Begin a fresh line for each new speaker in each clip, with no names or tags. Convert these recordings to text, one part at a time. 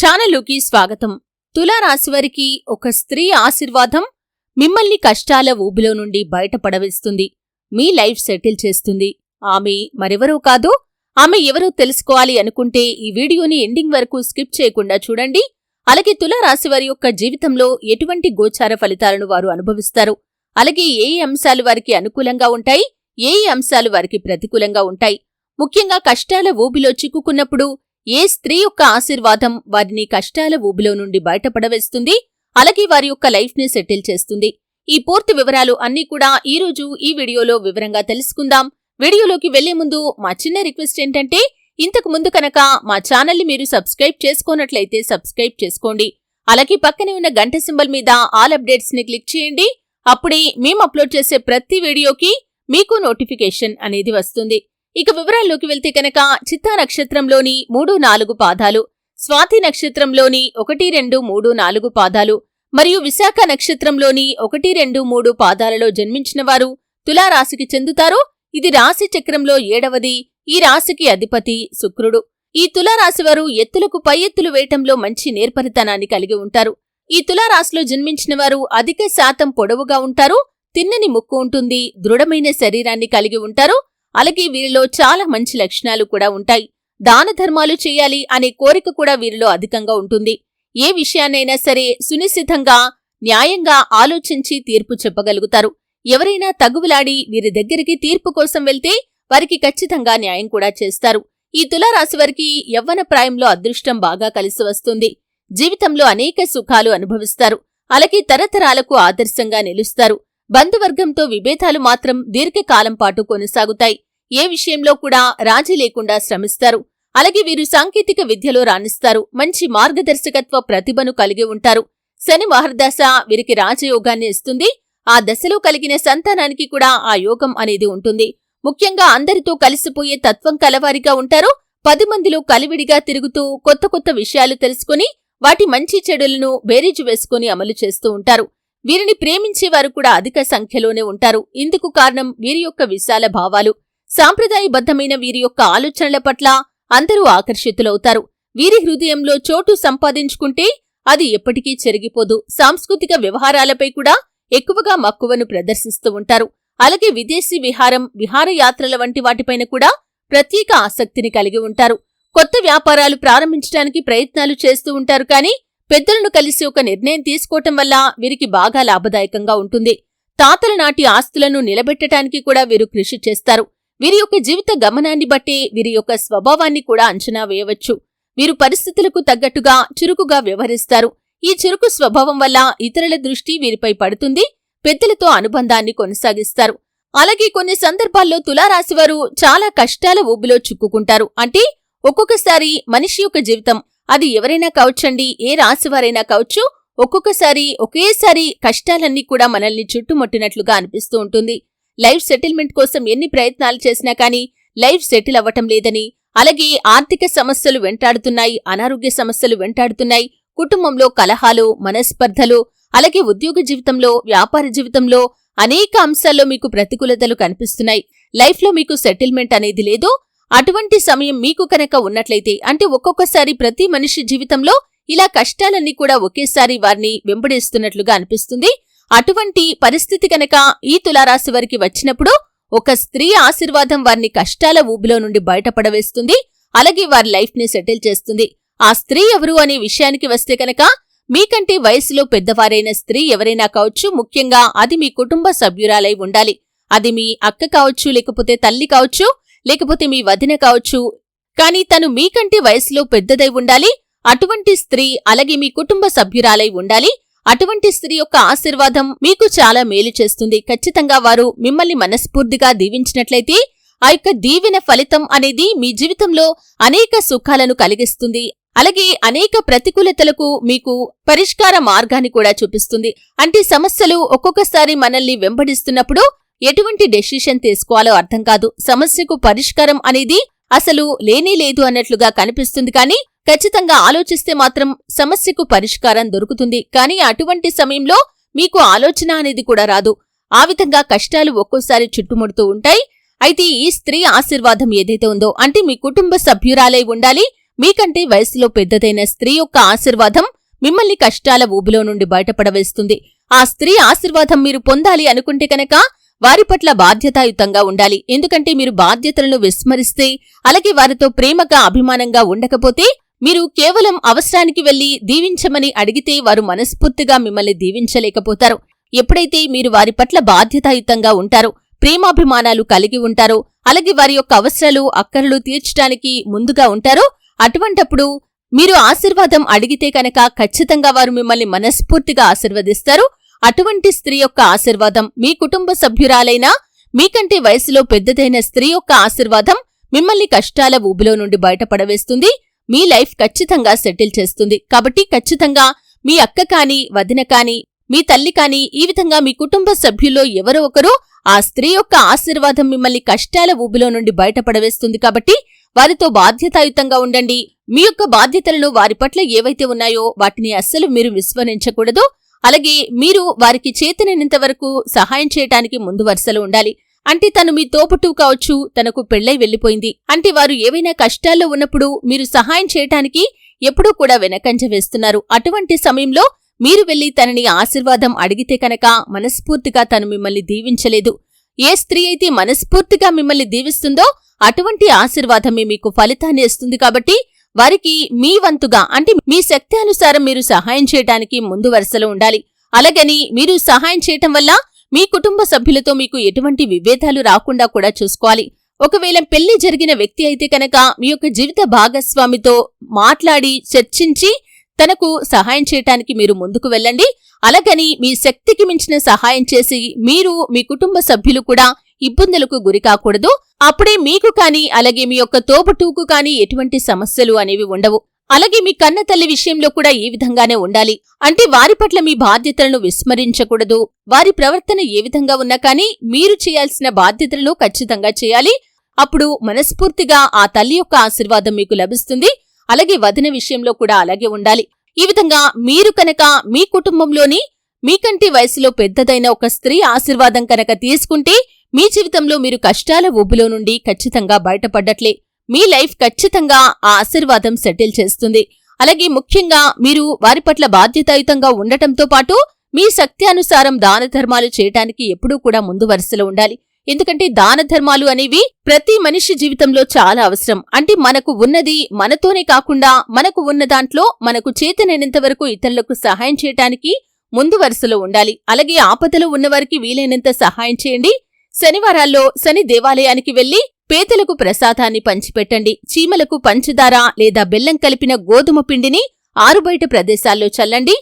ఛానలుకి స్వాగతం. తులారాశివారికి ఒక స్త్రీ ఆశీర్వాదం మిమ్మల్ని కష్టాల ఊబిలో నుండి బయటపడవేస్తుంది. మీ లైఫ్ సెటిల్ చేస్తుంది. ఆమె మరెవరో కాదు ఆమె ఎవరో తెలుసుకోవాలి అనుకుంటే ఈ వీడియోని ఎండింగ్ వరకు స్కిప్ చేయకుండా చూడండి. అలాగే తులారాశివారి యొక్క జీవితంలో ఎటువంటి గోచార ఫలితాలను వారు అనుభవిస్తారు? అలాగే ఏ అంశాలు వారికి అనుకూలంగా ఉంటాయి? ఏ అంశాలు వారికి ప్రతికూలంగా ఉంటాయి? ముఖ్యంగా కష్టాల ఊబిలో చిక్కుకున్నప్పుడు ఏ స్త్రీ యొక్క ఆశీర్వాదం వారిని కష్టాల ఊబిలో నుండి బయటపడవేస్తుంది? అలాగే వారి యొక్క లైఫ్ని సెటిల్ చేస్తుంది. ఈ పూర్తి వివరాలు అన్నీ కూడా ఈ రోజు ఈ వీడియోలో వివరంగా తెలుసుకుందాం. వీడియోలోకి వెళ్ళే ముందు మా చిన్న రిక్వెస్ట్ ఏంటంటే ఇంతకు ముందు కనుక మా ఛానల్ని మీరు సబ్స్క్రైబ్ చేసుకోనట్లయితే సబ్స్క్రైబ్ చేసుకోండి. అలాగే పక్కనే ఉన్న గంట సింబల్ మీద ఆల్ అప్డేట్స్ని క్లిక్ చేయండి. అప్పుడే మేము అప్లోడ్ చేసే ప్రతి వీడియోకి మీకు నోటిఫికేషన్ అనేది వస్తుంది. ఇక వివరాల్లోకి వెళ్తే కనుక చిత్తా నక్షత్రంలోని మూడు నాలుగు పాదాలు స్వాతి నక్షత్రంలోని ఒకటి రెండు మూడు నాలుగు పాదాలు మరియు విశాఖ నక్షత్రంలోని ఒకటి రెండు మూడు పాదాలలో జన్మించిన వారు తులారాశికి చెందుతారు. ఇది రాశి చక్రంలో ఏడవది. ఈ రాశికి అధిపతి శుక్రుడు. ఈ తులారాశివారు ఎత్తులకు పై ఎత్తులు వేయటంలో మంచి నేర్పరితనాన్ని కలిగి ఉంటారు. ఈ తులారాశిలో జన్మించిన వారు అధిక శాతం పొడవుగా ఉంటారు. తిన్నని ముక్కు ఉంటుంది. దృఢమైన శరీరాన్ని కలిగి ఉంటారు. అలాగే వీరిలో చాలా మంచి లక్షణాలు కూడా ఉంటాయి. దాన ధర్మాలు చేయాలి అనే కోరిక కూడా వీరిలో అధికంగా ఉంటుంది. ఏ విషయాన్నైనా సరే సునిశ్చితంగా న్యాయంగా ఆలోచించి తీర్పు చెప్పగలుగుతారు. ఎవరైనా తగువులాడి వీరి దగ్గరికి తీర్పు కోసం వెళ్తే వారికి ఖచ్చితంగా న్యాయం కూడా చేస్తారు. ఈ తులారాశి వారికి యవ్వన ప్రాయంలో అదృష్టం బాగా కలిసి వస్తుంది. జీవితంలో అనేక సుఖాలు అనుభవిస్తారు. అలాగే తరతరాలకు ఆదర్శంగా నిలుస్తారు. బంధువర్గంతో విభేదాలు మాత్రం దీర్ఘకాలం పాటు కొనసాగుతాయి. ఏ విషయంలో కూడా రాజీ లేకుండా శ్రమిస్తారు. అలాగే వీరు సాంకేతిక విద్యలో రాణిస్తారు. మంచి మార్గదర్శకత్వ ప్రతిభను కలిగి ఉంటారు. శని మహర్దశ వీరికి రాజయోగాన్ని ఇస్తుంది. ఆ దశలో కలిగిన సంతానానికి కూడా ఆ యోగం అనేది ఉంటుంది. ముఖ్యంగా అందరితో కలిసిపోయే తత్వం కలవారిగా ఉంటారు. పది మందిలో కలివిడిగా తిరుగుతూ కొత్త కొత్త విషయాలు తెలుసుకుని వాటి మంచి చెడులను బేరీజు వేసుకుని అమలు చేస్తూ ఉంటారు. వీరిని ప్రేమించేవారు కూడా అధిక సంఖ్యలోనే ఉంటారు. ఇందుకు కారణం వీరి యొక్క విశాల భావాలు. సాంప్రదాయబద్ధమైన వీరి యొక్క ఆలోచనల పట్ల అందరూ ఆకర్షితులవుతారు. వీరి హృదయంలో చోటు సంపాదించుకుంటే అది ఎప్పటికీ చెరిగిపోదు. సాంస్కృతిక వ్యవహారాలపై కూడా ఎక్కువగా మక్కువను ప్రదర్శిస్తూ ఉంటారు. అలాగే విదేశీ విహారం విహారయాత్రల వంటి వాటిపైన కూడా ప్రత్యేక ఆసక్తిని కలిగి ఉంటారు. కొత్త వ్యాపారాలు ప్రారంభించడానికి ప్రయత్నాలు చేస్తూ ఉంటారు కానీ పెద్దలను కలిసి ఒక నిర్ణయం తీసుకోవటం వల్ల వీరికి బాగా లాభదాయకంగా ఉంటుంది. తాతల నాటి ఆస్తులను నిలబెట్టడానికి కూడా వీరు కృషి చేస్తారు. వీరి యొక్క జీవిత గమనాన్ని బట్టి వీరి యొక్క స్వభావాన్ని కూడా అంచనా వేయవచ్చు. వీరు పరిస్థితులకు తగ్గట్టుగా చురుకుగా వ్యవహరిస్తారు. ఈ చురుకు స్వభావం వల్ల ఇతరుల దృష్టి వీరిపై పడుతుంది పెద్దలతో అనుబంధాన్ని కొనసాగిస్తారు. అలాగే కొన్ని సందర్భాల్లో తులారాశివారు చాలా కష్టాల ఊబిలో చిక్కుకుంటారు. అంటే ఒక్కొక్కసారి మనిషి యొక్క జీవితం అది ఎవరైనా కావచ్చండి? ఏ రాశివారైనా కావచ్చు. ఒక్కొక్కసారి ఒకేసారి కష్టాలన్నీ కూడా మనల్ని చుట్టుముట్టినట్లుగా అనిపిస్తూ ఉంటుంది. లైఫ్ సెటిల్మెంట్ కోసం ఎన్ని ప్రయత్నాలు చేసినా కానీ లైఫ్ సెటిల్ అవ్వటం లేదని అలాగే ఆర్థిక సమస్యలు వెంటాడుతున్నాయి అనారోగ్య సమస్యలు వెంటాడుతున్నాయి కుటుంబంలో కలహాలు మనస్పర్ధలు అలాగే ఉద్యోగ జీవితంలో వ్యాపార జీవితంలో అనేక అంశాల్లో మీకు ప్రతికూలతలు కనిపిస్తున్నాయి. లైఫ్లో మీకు సెటిల్మెంట్ అనేది లేదో అటువంటి సమయం మీకు కనుక ఉన్నట్లయితే అంటే ఒక్కొక్కసారి ప్రతి మనిషి జీవితంలో ఇలా కష్టాలన్నీ కూడా ఒకేసారి వారిని వెంబడిస్తున్నట్లుగా అనిపిస్తుంది. అటువంటి పరిస్థితి కనుక ఈ తులారాశి వారికి వచ్చినప్పుడు ఒక స్త్రీ ఆశీర్వాదం వారిని కష్టాల ఊబిలో నుండి బయటపడవేస్తుంది. అలాగే వారి లైఫ్ని సెటిల్ చేస్తుంది. ఆ స్త్రీ ఎవరు అనే విషయానికి వస్తే కనుక మీకంటే వయసులో పెద్దవారైన స్త్రీ ఎవరైనా కావచ్చు ముఖ్యంగా అది మీ కుటుంబ సభ్యురాలై ఉండాలి. అది మీ అక్క కావచ్చు లేకపోతే తల్లి కావచ్చు లేకపోతే మీ వదిన కావచ్చు. కానీ తను మీకంటే వయసులో పెద్దదై ఉండాలి అటువంటి స్త్రీ అలాగే మీ కుటుంబ సభ్యురాలై ఉండాలి. అటువంటి స్త్రీ యొక్క ఆశీర్వాదం మీకు చాలా మేలు చేస్తుంది. ఖచ్చితంగా వారు మిమ్మల్ని మనస్ఫూర్తిగా దీవించినట్లయితే ఆ యొక్క దీవెన ఫలితం అనేది మీ జీవితంలో అనేక సుఖాలను కలిగిస్తుంది. అలాగే అనేక ప్రతికూలతలకు మీకు పరిష్కార మార్గాన్ని కూడా చూపిస్తుంది. అంటే సమస్యలు ఒక్కొక్కసారి మనల్ని వెంబడిస్తున్నప్పుడు ఎటువంటి డెసిషన్ తీసుకోవాలో అర్థం కాదు. సమస్యకు పరిష్కారం అనేది అసలు లేనే లేదు అన్నట్లుగా కనిపిస్తుంది కానీ ఖచ్చితంగా ఆలోచిస్తే మాత్రం సమస్యకు పరిష్కారం దొరుకుతుంది. కానీ అటువంటి సమయంలో మీకు ఆలోచన అనేది కూడా రాదు. ఆ విధంగా కష్టాలు ఒక్కోసారి చుట్టుముడుతూ ఉంటాయి. అయితే ఈ స్త్రీ ఆశీర్వాదం ఏదైతే ఉందో అంటే మీ కుటుంబ సభ్యురాలై ఉండాలి. మీకంటే వయసులో పెద్దదైన స్త్రీ యొక్క ఆశీర్వాదం మిమ్మల్ని కష్టాల ఊబిలో నుండి బయటపడవేస్తుంది. ఆ స్త్రీ ఆశీర్వాదం మీరు పొందాలి అనుకుంటే కనుక వారి పట్ల బాధ్యతాయుతంగా ఉండాలి. ఎందుకంటే మీరు బాధ్యతలను విస్మరిస్తే అలాగే వారితో ప్రేమగా అభిమానంగా ఉండకపోతే మీరు కేవలం అవసరానికి వెళ్ళి దీవించమని అడిగితే వారు మనస్ఫూర్తిగా మిమ్మల్ని దీవించలేకపోతారు. ఎప్పుడైతే మీరు వారి పట్ల బాధ్యతాయుతంగా ఉంటారో ప్రేమాభిమానాలు కలిగి ఉంటారో అలాగే వారి యొక్క అవసరాలు అక్కరలు తీర్చడానికి ముందుగా ఉంటారో అటువంటప్పుడు మీరు ఆశీర్వాదం అడిగితే కనుక ఖచ్చితంగా వారు మిమ్మల్ని మనస్ఫూర్తిగా ఆశీర్వదిస్తారు. అటువంటి స్త్రీ యొక్క ఆశీర్వాదం మీ కుటుంబ సభ్యురాలైనా మీకంటే వయసులో పెద్దదైన స్త్రీ యొక్క ఆశీర్వాదం మిమ్మల్ని కష్టాల ఊబిలో నుండి బయటపడవేస్తుంది. మీ లైఫ్ ఖచ్చితంగా సెటిల్ చేస్తుంది. కాబట్టి ఖచ్చితంగా మీ అక్క కాని వదిన కాని మీ తల్లి కాని ఈ విధంగా మీ కుటుంబ సభ్యుల్లో ఎవరో ఒకరు ఆ స్త్రీ యొక్క ఆశీర్వాదం మిమ్మల్ని కష్టాల ఊబిలో నుండి బయటపడవేస్తుంది. కాబట్టి వారితో బాధ్యతాయుతంగా ఉండండి. మీ యొక్క బాధ్యతలను వారి పట్ల ఏవైతే ఉన్నాయో వాటిని అస్సలు మీరు విస్మరించకూడదు. అలాగే మీరు వారికి చేతనైనంత వరకు సహాయం చేయటానికి ముందు వరుసలో ఉండాలి. అంటే తను మీ తోపుటూ కావచ్చు తనకు పెళ్ళై వెళ్ళిపోయింది అంటే వారు ఏవైనా కష్టాల్లో ఉన్నప్పుడు మీరు సహాయం చేయటానికి ఎప్పుడూ కూడా వెనకంజ వేస్తున్నారు. అటువంటి సమయంలో మీరు వెళ్ళి తనని ఆశీర్వాదం అడిగితే కనుక మనస్ఫూర్తిగా తను మిమ్మల్ని దీవించలేదు. ఏ స్త్రీ అయితే మనస్ఫూర్తిగా మిమ్మల్ని దీవిస్తుందో అటువంటి ఆశీర్వాదమే మీకు ఫలితాన్ని ఇస్తుంది కాబట్టి వారికి మీ వంతుగా అంటే మీ శక్తి అనుసారం మీరు సహాయం చేయటానికి ముందు వరుసలో ఉండాలి. అలాగని మీరు సహాయం చేయటం వల్ల మీ కుటుంబ సభ్యులతో మీకు ఎటువంటి విభేదాలు రాకుండా కూడా చూసుకోవాలి. ఒకవేళ పెళ్ళి జరిగిన వ్యక్తి అయితే కనుక మీ యొక్క జీవిత భాగస్వామితో మాట్లాడి చర్చించి తనకు సహాయం చేయటానికి మీరు ముందుకు వెళ్ళండి. అలాగని మీ శక్తికి మించిన సహాయం చేసి మీరు మీ కుటుంబ సభ్యులు కూడా ఇబ్బందులకు గురికాకూడదు అప్పుడే మీకు కానీ అలాగే మీ యొక్క తోబుటూకు కానీ ఎటువంటి సమస్యలు అనేవి ఉండవు. అలాగే మీ కన్న తల్లి విషయంలో కూడా ఈ విధంగానే ఉండాలి. అంటే వారి పట్ల మీ బాధ్యతలను విస్మరించకూడదు. వారి ప్రవర్తన ఏ విధంగా ఉన్నా కానీ మీరు చేయాల్సిన బాధ్యతలను ఖచ్చితంగా చేయాలి. అప్పుడు మనస్ఫూర్తిగా ఆ తల్లి యొక్క ఆశీర్వాదం మీకు లభిస్తుంది. అలాగే వదిన విషయంలో కూడా అలాగే ఉండాలి. ఈ విధంగా మీరు కనుక మీ కుటుంబంలోని మీకంటే వయసులో పెద్దదైన ఒక స్త్రీ ఆశీర్వాదం కనుక తీసుకుంటే మీ జీవితంలో మీరు కష్టాల ఊబులో నుండి ఖచ్చితంగా బయటపడ్డట్లే. మీ లైఫ్ ఖచ్చితంగా ఆ ఆశీర్వాదం సెటిల్ చేస్తుంది. అలాగే ముఖ్యంగా మీరు వారి పట్ల బాధ్యతాయుతంగా ఉండటంతో పాటు మీ శక్తి అనుసారం దాన ధర్మాలు చేయటానికి ఎప్పుడూ కూడా ముందు వరుసలో ఉండాలి. ఎందుకంటే దాన ధర్మాలు అనేవి ప్రతి మనిషి జీవితంలో చాలా అవసరం. అంటే మనకు ఉన్నది మనతోనే కాకుండా మనకు ఉన్న దాంట్లో మనకు చేతనైనంత వరకు ఇతరులకు సహాయం చేయటానికి ముందు వరుసలో ఉండాలి. అలాగే ఆపదలో ఉన్నవారికి వీలైనంత సహాయం చేయండి. శనివారాల్లో శని దేవాలయానికి వెళ్ళి పేదలకు ప్రసాదాన్ని పంచిపెట్టండి. చీమలకు పంచదార లేదా బెల్లం కలిపిన గోధుమ పిండిని ఆరుబయట ప్రదేశాల్లో చల్లండి.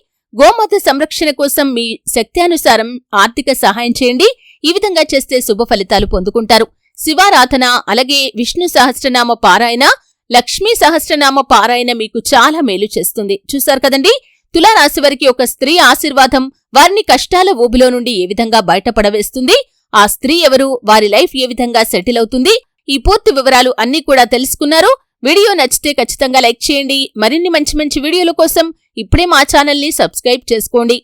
గోమాత సంరక్షణ కోసం మీ శక్త్యానుసారం ఆర్థిక సహాయం చేయండి. ఈ విధంగా చేస్తే శుభ ఫలితాలు పొందుకుంటారు. శివారాధన అలాగే విష్ణు సహస్రనామ పారాయణ లక్ష్మీ సహస్రనామ పారాయణ మీకు చాలా మేలు చేస్తుంది. చూశారు కదండి? తులారాశి వారికి ఒక స్త్రీ ఆశీర్వాదం వారిని కష్టాల ఊబిలో నుండి ఏ విధంగా బయటపడవేస్తుంది? ఆ స్త్రీ ఎవరు? వారి లైఫ్ ఏ విధంగా సెటిల్ అవుతుంది? ఈ పూర్తి వివరాలు అన్నీ కూడా తెలుసుకున్నారు. వీడియో నచ్చితే ఖచ్చితంగా లైక్ చేయండి. మరిన్ని మంచి మంచి వీడియోల కోసం ఇప్పుడే మా ఛానల్ని సబ్స్క్రైబ్ చేసుకోండి.